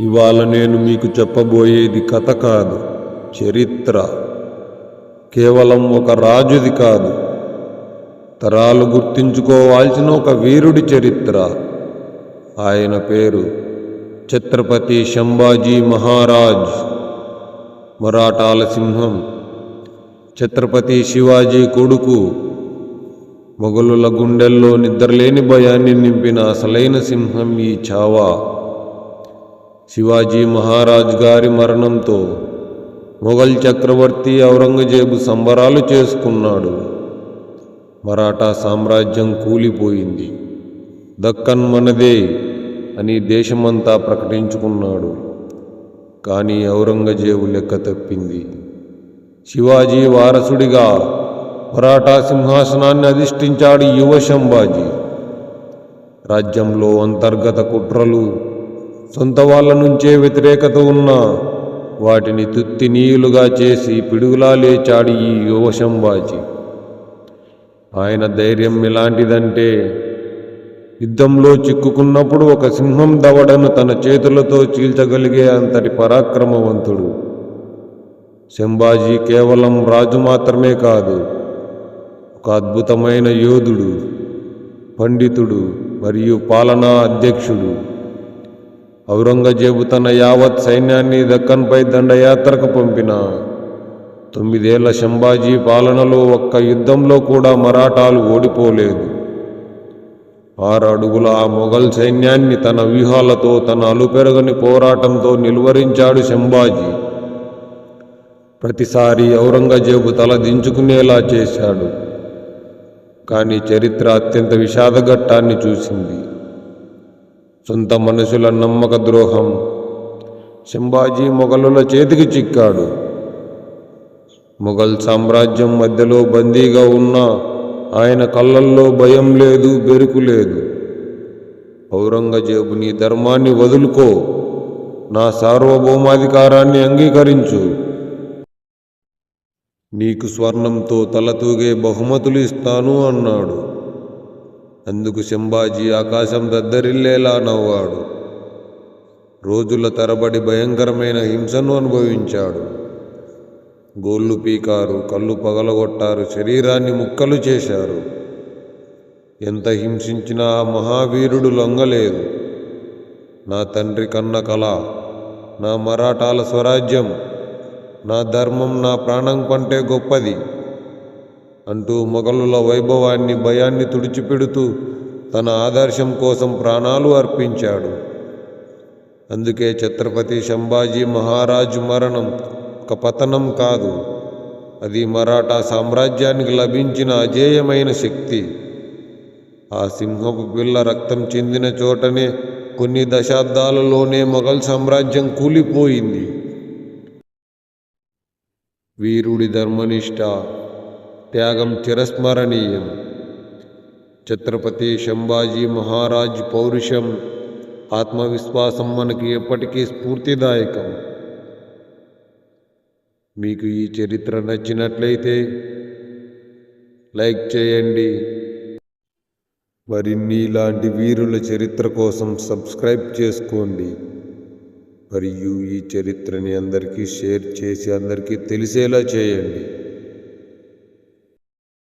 ఇవాళ నేను మీకు చెప్పబోయేది కథ కాదు చరిత్ర. కేవలం ఒక రాజుది కాదు. తరాలు గుర్తించుకోవాల్సిన ఒక వీరుడి చరిత్ర. ఆయన పేరు ఛత్రపతి శంభాజీ మహారాజ్. మరాఠాల సింహం. ఛత్రపతి శివాజీ కొడుకు. మొఘలుల గుండెల్లో నిద్రలేని భయాన్ని నింపిన అసలైన సింహం ఈ చావా. శివాజీ మహారాజ్ గారి మరణంతో మొఘల్ చక్రవర్తి ఔరంగజేబు సంబరాలు చేసుకున్నాడు. మరాఠా సామ్రాజ్యం కూలిపోయింది. దక్కన్ మనదే అని దేశమంతా ప్రకటించుకున్నాడు. కానీ ఔరంగజేబు లెక్క తప్పింది. శివాజీ వారసుడిగా మరాఠా సింహాసనాన్ని అధిష్ఠించాడు యువ శంభాజీ. రాజ్యంలో అంతర్గత కుట్రలు సొంత వాళ్ళ నుంచే వ్యతిరేకత ఉన్నా వాటిని తుత్తి నీయులుగా చేసి పిడుగులా లేచాడు ఈ యువ శంభాజీ ఆయన ధైర్యం ఎలాంటిదంటే యుద్ధంలో చిక్కుకున్నప్పుడు ఒక సింహం దవడను తన చేతులతో చీల్చగలిగే అంతటి పరాక్రమవంతుడు. శంభాజీ కేవలం రాజు మాత్రమే కాదు ఒక అద్భుతమైన యోధుడు పండితుడు మరియు పాలనా అధ్యక్షుడు. ఔరంగజేబు తన యావత్ సైన్యాన్ని దక్కన్పై దండయాత్రకు పంపిన. తొమ్మిదేళ్ళ శంభాజీ పాలనలో ఒక్క యుద్ధంలో కూడా మరాఠాలు ఓడిపోలేదు. ఆరడుగుల ఆ మొఘల్ సైన్యాన్ని తన వ్యూహాలతో తన అలుపెరగని పోరాటంతో నిలువరించాడు శంభాజీ. ప్రతిసారి ఔరంగజేబు తల దించుకునేలా చేశాడు. కానీ చరిత్ర అత్యంత విషాదఘట్టాన్ని చూసింది. సొంత మనుషుల నమ్మక ద్రోహం. శంభాజీ మొఘలుల చేతికి చిక్కాడు. మొఘల్ సామ్రాజ్యం మధ్యలో బందీగా ఉన్న ఆయన కళ్ళల్లో భయం లేదు బెరుకు లేదు. ఔరంగజేబు నీ ధర్మాన్ని వదులుకో. నా సార్వభౌమాధికారాన్ని అంగీకరించు. నీకు స్వర్ణంతో తలతూగే బహుమతులు ఇస్తాను అన్నాడు. అందుకు శంభాజీ ఆకాశం దద్దరిల్లేలా నవ్వాడు. రోజుల తరబడి భయంకరమైన హింసను అనుభవించాడు. గోళ్ళు పీకారు కళ్ళు పగలగొట్టారు శరీరాన్ని ముక్కలు చేశారు. ఎంత హింసించినా ఆ మహావీరుడు లొంగలేదు. నా తండ్రి కన్న కళ నా మరాఠాల స్వరాజ్యం నా ధర్మం నా ప్రాణం కంటే గొప్పది. అంటూ మొఘలుల వైభవాన్ని భయాన్ని తుడిచిపెడుతూ తన ఆదర్శం కోసం ప్రాణాలు అర్పించాడు. అందుకే ఛత్రపతి శంభాజీ మహారాజు మరణం ఒక పతనం కాదు. అది మరాఠా సామ్రాజ్యానికి లభించిన అజేయమైన శక్తి. ఆ సింహపు పిల్ల రక్తం చెందిన చోటనే కొన్ని దశాబ్దాలలోనే మొఘల్ సామ్రాజ్యం కూలిపోయింది. వీరుడి ధర్మనిష్ట త్యాగం చిరస్మరణీయం ఛత్రపతి శంభాజీ మహారాజ్ పౌరుషం ఆత్మవిశ్వాసం మనకి ఎప్పటికీ స్ఫూర్తిదాయకం. మీకు ఈ చరిత్ర నచ్చినట్లయితే లైక్ చేయండి. మరిన్ని ఇలాంటి వీరుల చరిత్ర కోసం సబ్స్క్రైబ్ చేసుకోండి. మరియు ఈ చరిత్రని అందరికీ షేర్ చేసి అందరికీ తెలిసేలా చేయండి.